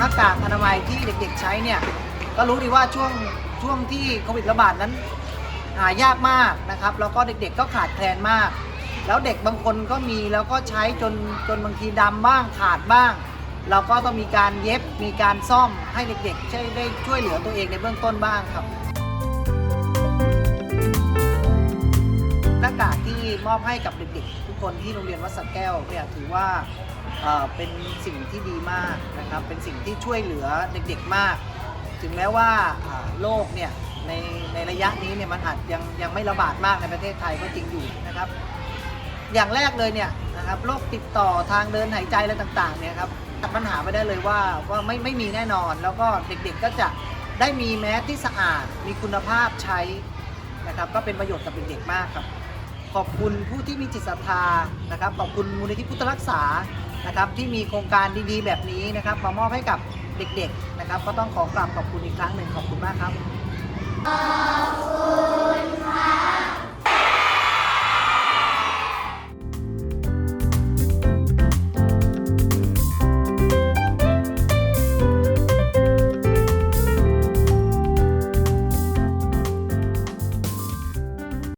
หน้ากากอนามัยที่เด็กๆใช้เนี่ยก็รู้ดีว่าช่วงช่วงที่โควิดระบาดนั้นหายากมากนะครับ แล้วก็เด็กๆก็ขาดแคลนมาก แล้วเด็กบางคนก็มีแล้วก็ใช้จนจนบางทีดำบ้างขาดบ้าง เราก็ต้องมีการเย็บมีการซ่อมให้เด็กๆใช้ได้ช่วยเหลือตัวเองในเบื้องต้นบ้างครับหน้ากากที่มอบให้กับเด็กๆทุกคนที่โรงเรียนวัดสระแก้วเนี่ยถือว่า เป็นสิ่งที่ดีมากนะครับเป็นสิ่งที่ช่วยเหลือเด็กๆมาก ถึงแม้ว่าอ่าโรคเนี่ยในในระยะนี้เนี่ยมันอาจยังยังไม่ระบาดมากในประเทศไทยก็จริงอยู่นะครับ อย่างแรกเลยเนี่ยนะครับโรคติดต่อทางเดินหายใจอะไรต่างๆเนี่ยครับตัดปัญหาไปได้เลยว่าว่าไม่ไม่มีแน่นอน แล้วก็เด็กๆก็จะได้มีแมสที่สะอาดมีคุณภาพใช้นะครับก็เป็นประโยชน์กับเด็กๆมากครับ ขอบคุณผู้ที่มีจิตศรัทธานะครับ ขอบคุณมูลนิธิพุทธรักษานะครับ ที่มีโครงการดีๆ แบบนี้นะครับ มามอบให้กับเด็กๆนะครับ ก็ต้องขอกราบขอบคุณอีกครั้งหนึ่งขอบคุณมากครับ